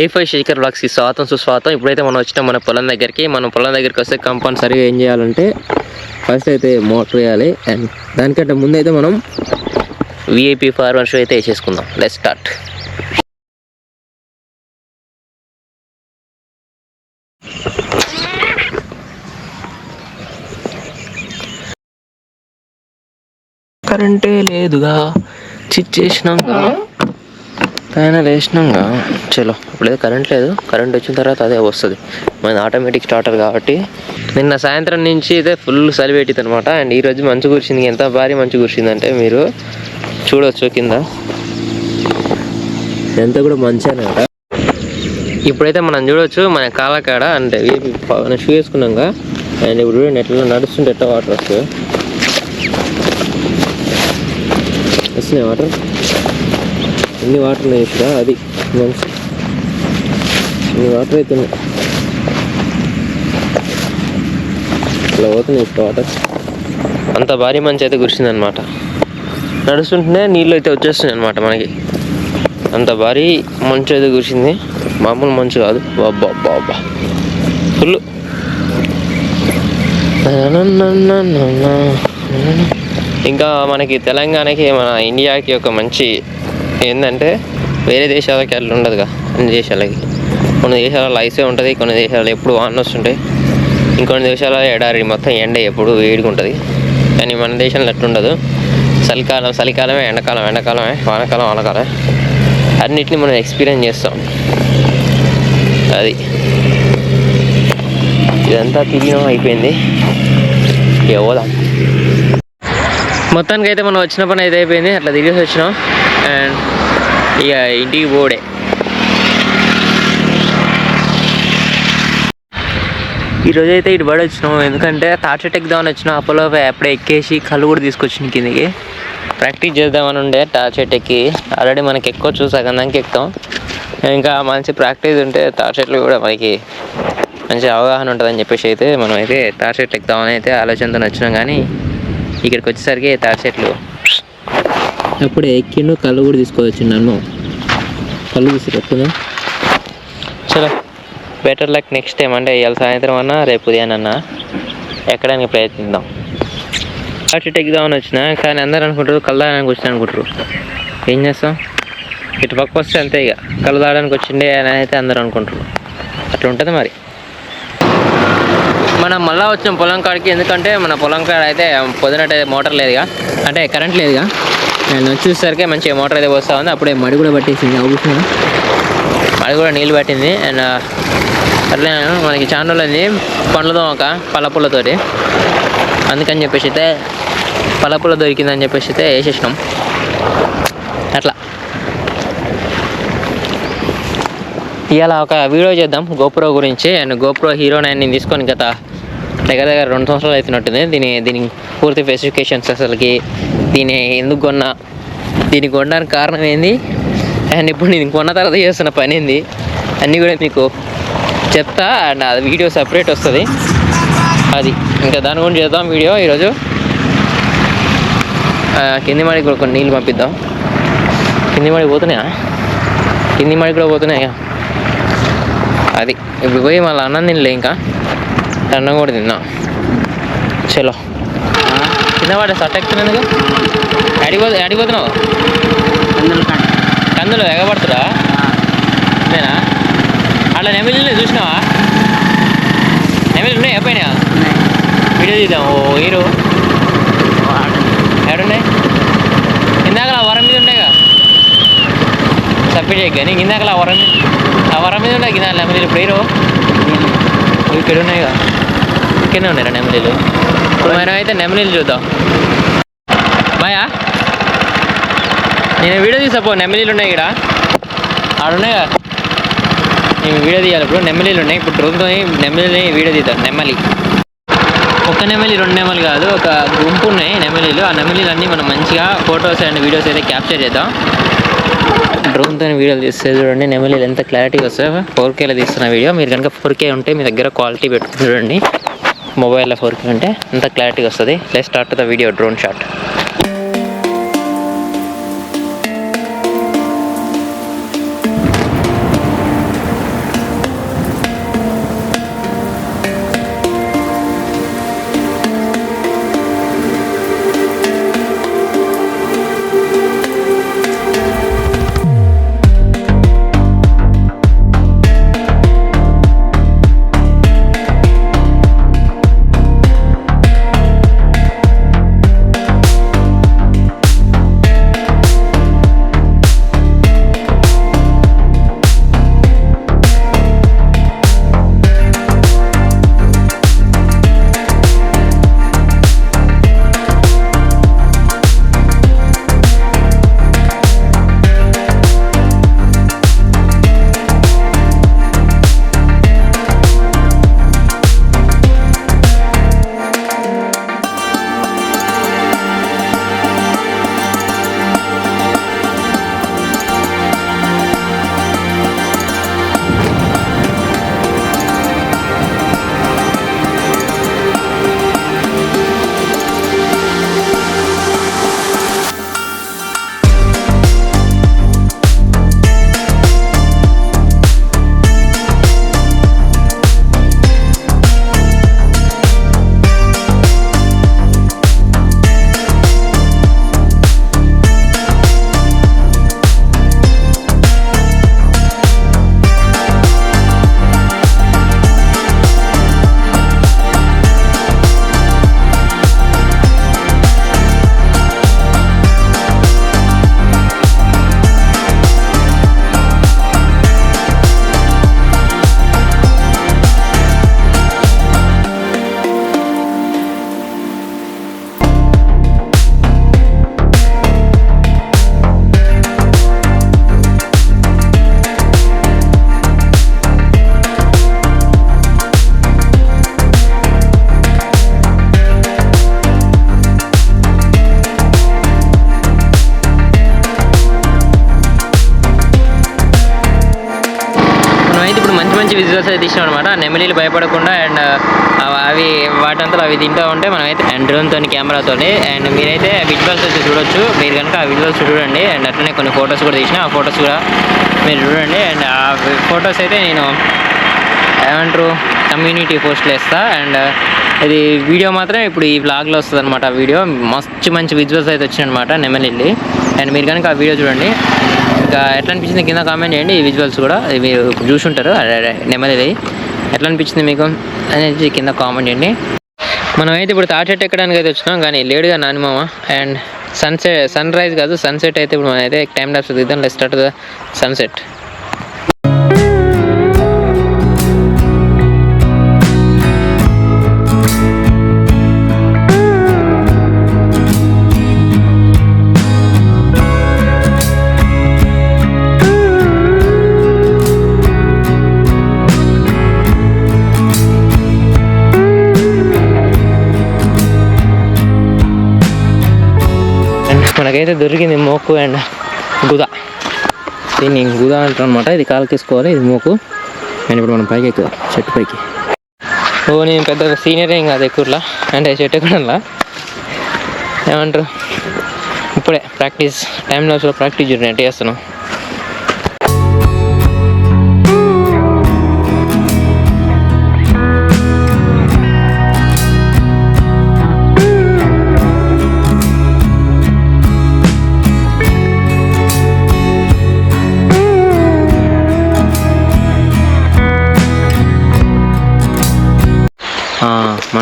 ఏ five Shekhar బ్లాగ్స్కి స్వాగతం సుస్వాగతం. ఇప్పుడైతే మనం వచ్చినాం మన పొలం దగ్గరికి. మనం పొలం దగ్గరికి వస్తే కంపల్సరీగా ఏం చేయాలంటే ఫస్ట్ అయితే మోటర్ వేయాలి. అండ్ దానికంటే ముందు అయితే మనం విఐపి ఫార్మర్ షో అయితే వేసేసుకుందాం. లెట్ స్టార్ట్ కరెంటే లేదుగా. చిచ్చేసినాంగా పైన లేచినాంగా. చలో ఇప్పుడైతే కరెంట్ లేదు. కరెంట్ వచ్చిన తర్వాత అదే వస్తుంది. మన ఆటోమేటిక్ స్టార్టర్ కాబట్టి నిన్న సాయంత్రం నుంచి అయితే ఫుల్ చలి పెట్టింది అనమాట అండ్ ఈరోజు మంచు కురిసింది. ఎంత భారీ మంచు కురిసిందంటే మీరు చూడొచ్చు కింద. ఎంత కూడా మంచి అనమాట. ఇప్పుడైతే మనం చూడొచ్చు మన కాలకాడ అంటే షూ వేసుకున్నాక అండ్ ఇప్పుడు చూడండి ఎట్లా నడుస్తుంటే ఎట్లా వాటర్ వస్తుంది. వస్తున్నాయి వాటర్ ఎన్ని వాటర్ ఉన్నాయి అది మంచి. ఇన్ని వాటర్ అయితే ఇట్లా పోతున్నాయి ఇప్పుడు వాటర్. అంత భారీ మంచి అయితే కురిసింది అనమాట నడుస్తుంటేనే నీళ్ళు అయితే వచ్చేస్తున్నాయి అనమాట మనకి. అంత భారీ మంచు అయితే కురిసింది. మామూలు మంచు కాదు. బాబా బాబా ఫుల్ ఇంకా మనకి తెలంగాణకి మన ఇండియాకి ఒక మంచి ఏంటంటే వేరే దేశాలకి అట్లా ఉండదుగా. అన్ని దేశాలకి. కొన్ని దేశాలలో లైసే ఉంటుంది కొన్ని దేశాలలో ఎప్పుడు వాన వస్తుంటాయి ఇంకొన్ని దేశాలలో ఎడారి మొత్తం ఎండ ఎప్పుడు వేడిగా ఉంటుంది కానీ మన దేశంలో ఎట్లుండదు. చలికాలం చలికాలమే ఎండాకాలం ఎండాకాలమే వానకాలం వానకాలమే. అన్నిటిని మనం ఎక్స్పీరియన్స్ చేస్తాం. అది. ఇదంతా తిరిగిన అయిపోయింది. ఇక మొత్తానికి అయితే మనం వచ్చిన పని అయితే అయిపోయింది. అట్లా తిరిగేసి వచ్చినాం. అండ్ ఇక ఇంటికి పోడే. ఈరోజు అయితే ఇటు పడి వచ్చినాం. ఎందుకంటే తాట చెట్టు ఎక్కుదామని వచ్చినాం అప్పలో అప్పుడే ఎక్కేసి కళ్ళు కూడా తీసుకొచ్చిన కిందికి. ప్రాక్టీస్ చేద్దామని ఉండే తాట చెట్టు ఎక్కి. ఆల్రెడీ మనకి ఎక్కువ సగం దానికి ఎక్కుతాం. ఇంకా మంచి ప్రాక్టీస్ ఉంటే తాట కూడా మనకి మంచి అవగాహన ఉంటుందని చెప్పేసి అయితే మనం అయితే తాట చెట్లు ఎక్కుదామని అయితే ఆలోచనతో వచ్చినాం. కానీ ఇక్కడికి వచ్చేసరికి తాటి చెట్లు. అప్పుడే ఎక్కిండు కళ్ళు కూడా తీసుకోవచ్చు నన్ను. కళ్ళు తీసుకొచ్చిందా చలో బెటర్ లక్ నెక్స్ట్ టైం అంటే ఇవాళ సాయంత్రం అన్నా రేపు ఉదయానన్నా ఎక్కడానికి ప్రయత్నిద్దాం. అటు ఎక్కుదామని వచ్చిన కానీ అందరు అనుకుంటారు కళ్ళు తాగడానికి వచ్చిన అనుకుంటారు. ఏం చేస్తాం? ఇటు పక్క వస్తే అంతే ఇక. కళ్ళు తాగడానికి వచ్చిండే అని అయితే అందరూ అనుకుంటారు. అట్లా ఉంటుంది మరి? మనం మళ్ళీ వచ్చాం పొలం కాడికి ఎందుకంటే మన పొలం కాడ అయితే పొద్దునట్టు మోటార్ లేదుగా. అంటే కరెంట్ లేదుగా. నేను వచ్చేసరికి మంచిగా మోటార్ అయితే వస్తూ ఉంది. అప్పుడే మడి కూడా పట్టేసింది అవుతున్నా మడి కూడా నీళ్ళు పట్టింది. అండ్ అట్లా మనకి ఛానల్ ఉంది పండ్లతో ఒక పల్లపులతోటి అందుకని చెప్పేసి అయితే పళ్ళపుల్ల దొరికిందని చెప్పేసి అయితే వేసేసినాం. అట్లా. ఇలా ఒక వీడియో చేద్దాం గోప్రో గురించి. అండ్ గోప్రో హీరో నైన్ నేను తీసుకొని గత దగ్గర దగ్గర రెండు సంవత్సరాలు అవుతున్నట్టుంది దీని దీని పూర్తి స్పెసిఫికేషన్స్ అసలుకి దీని ఎందుకు కొన్నా దీన్ని కొనడానికి కారణం ఏంది? అండ్ ఇప్పుడు నేను కొన్న తర్వాత చేస్తున్న పని ఏంది? అన్నీ కూడా మీకు చెప్తా. అండ్ అది వీడియో సపరేట్ వస్తుంది. అది ఇంకా దాని గురించి చేద్దాం వీడియో ఈరోజు. కింది మడికి కూడా కొన్ని నీళ్ళు పంపిద్దాం. కింది మడికి పోతున్నాయా? కింది మడికి కూడా పోతున్నాయా? అది. ఇప్పుడు పోయి మళ్ళీ అన్నం తినలే ఇంకా. అన్నం కూడా తిన్నా. చలో. కింద పడే సట్ ఎక్కుతున్నందుకు అడిగిపో అడిగిపోతున్నావు కందులు ఎగబడుతురా? నేనా? అట్లా నెమిలి చూసినావా? నెమిలి ఉన్నాయి ఎప్పుడైనా వీడియో తీద్దాం. ఓ హీరో ఎక్కడున్నాయి ఇందాక ఆ వరం మీద ఉండేగా సబ్మిట్ చేయక నీకు ఇందాక ఆ వరం మీద ఆ వరం మీద ఉండే కింద నెమలీలు ఇప్పుడు హీరో ఇక్కడ ఉన్నాయిగా ఇక్కడనే ఉన్నారా నెమలీలు ఇప్పుడు మనం అయితే నెమలీలు చూద్దాం. బాయా నేను వీడియో తీసపో నెమలీలు ఉన్నాయి ఇక్కడ. ఆడున్నాయిగా నేను వీడియో తీయాలి ఇప్పుడు. నెమలీలు ఉన్నాయి. ఇప్పుడు డ్రోన్తో నెమలిని వీడియో తీద్దాం. నెమలి. ఒక నెమలి రెండు నెమలి కాదు. ఒక గుంపు ఉన్నాయి నెమలీలు ఆ నెమలీలు అన్నీ మనం మంచిగా ఫొటోస్ అండ్ వీడియోస్ అయితే క్యాప్చర్ చేద్దాం. డ్రోన్తో వీడియోలు తీస్తే చూడండి. నెమలీలు ఎంత క్లారిటీ వస్తాయో. ఫోర్ కేలో తీస్తున్న వీడియో. మీరు కనుక ఫోర్ కే ఉంటే మీ దగ్గర క్వాలిటీ పెట్టుకుని చూడండి. మొబైల్లో ఫోర్ కే ఉంటే ఎంత క్లారిటీ వస్తుంది. Let start the video drone shot తీసినాం అనమాట నెమలీలు భయపడకుండా అండ్ అవి వాటంతా అవి తింటూ ఉంటే మనం అయితే అండ్ డ్రోన్తో కెమెరాతో అండ్ మీరైతే విజువల్స్ అయితే చూడొచ్చు. మీరు కనుక ఆ విజువల్స్ చూడండి అండ్ అట్లనే కొన్ని ఫొటోస్ కూడా తీసిన ఆ ఫొటోస్ కూడా మీరు చూడండి. అండ్ ఆ ఫొటోస్ అయితే నేను ఏమంటారు కమ్యూనిటీ పోస్ట్లు వేస్తా. అండ్ ఇది వీడియో మాత్రం ఇప్పుడు ఈ వ్లాగ్లో వస్తుంది అనమాట వీడియో. మస్తు మంచి విజువల్స్ అయితే వచ్చినాయన్నమాట నెమలిల్లి. అండ్ మీరు కనుక ఆ వీడియో చూడండి. ఇంకా ఎట్లా అనిపించింది? కింద కామెంట్ చేయండి. ఈ విజువల్స్ కూడా. మీరు చూసుంటారు. నెమ్మదిది ఎట్లా అనిపించింది మీకు? అనేది కింద కామెంట్ చేయండి. మనం అయితే ఇప్పుడు తాటి చెట్టు ఎక్కడానికి అయితే వచ్చినాం కానీ లేడుగా నానిమామ అండ్ సన్సెట్ సన్ రైజ్ కాదు సన్సెట్ అయితే ఇప్పుడు మనం అయితే టైం ల్యాప్స్ దిద్దాం లెస్ స్టార్ట్ సన్సెట్ మనకైతే దొరికింది మోకు అండ్ గుద. దీన్ని గుద అంటారు అనమాట ఇది కాలు తీసుకోవాలి ఇది మోకు. అండ్ ఇప్పుడు మనం పైకి ఎక్కుదాం. చెట్టు పైకి. ఓ నేను పెద్ద సీనియర్ ఏం కాదు ఎక్కువలా. అంటే చెట్టు ఎక్కడంలా ఏమంటారు? ఇప్పుడే ప్రాక్టీస్. టైం లాస్లో ప్రాక్టీస్ చూడండి. ఎట్లా చేస్తున్నాం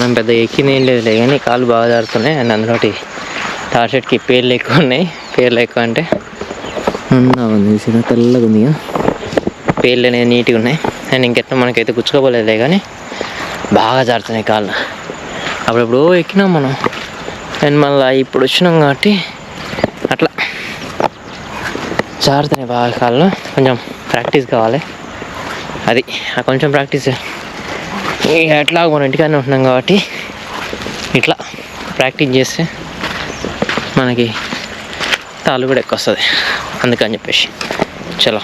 మనం పెద్ద ఎక్కింది ఏం లేదులే కానీ కాళ్ళు బాగా జారుతున్నాయి అండ్ అందులోటి టార్షెట్కి షర్ట్కి పేర్లు ఎక్కువ ఉన్నాయి. పేర్లు ఎక్కువ అంటే ఉంది చూసినా తెల్లగా ఉంది పేర్లు అనేది నీట్గా ఉన్నాయి. అండ్ ఇంకెట్లా మనకైతే గుచ్చుకోపోలేదులే కానీ బాగా జారుతున్నాయి కాళ్ళు. అప్పుడప్పుడు ఎక్కినాం మనం. అండ్ మళ్ళీ ఇప్పుడు వచ్చినాం కాబట్టి అట్లా. జారుతున్నాయి బాగా కాళ్ళు. కొంచెం ప్రాక్టీస్ కావాలి. అది ఆ కొంచెం ప్రాక్టీస్. ఎట్లా మన ఇంటికానే ఉంటున్నాం కాబట్టి ఇట్లా ప్రాక్టీస్ చేస్తే మనకి తాళ్ళు కూడా ఎక్కువ వస్తుంది. అందుకని చెప్పేసి. చలో.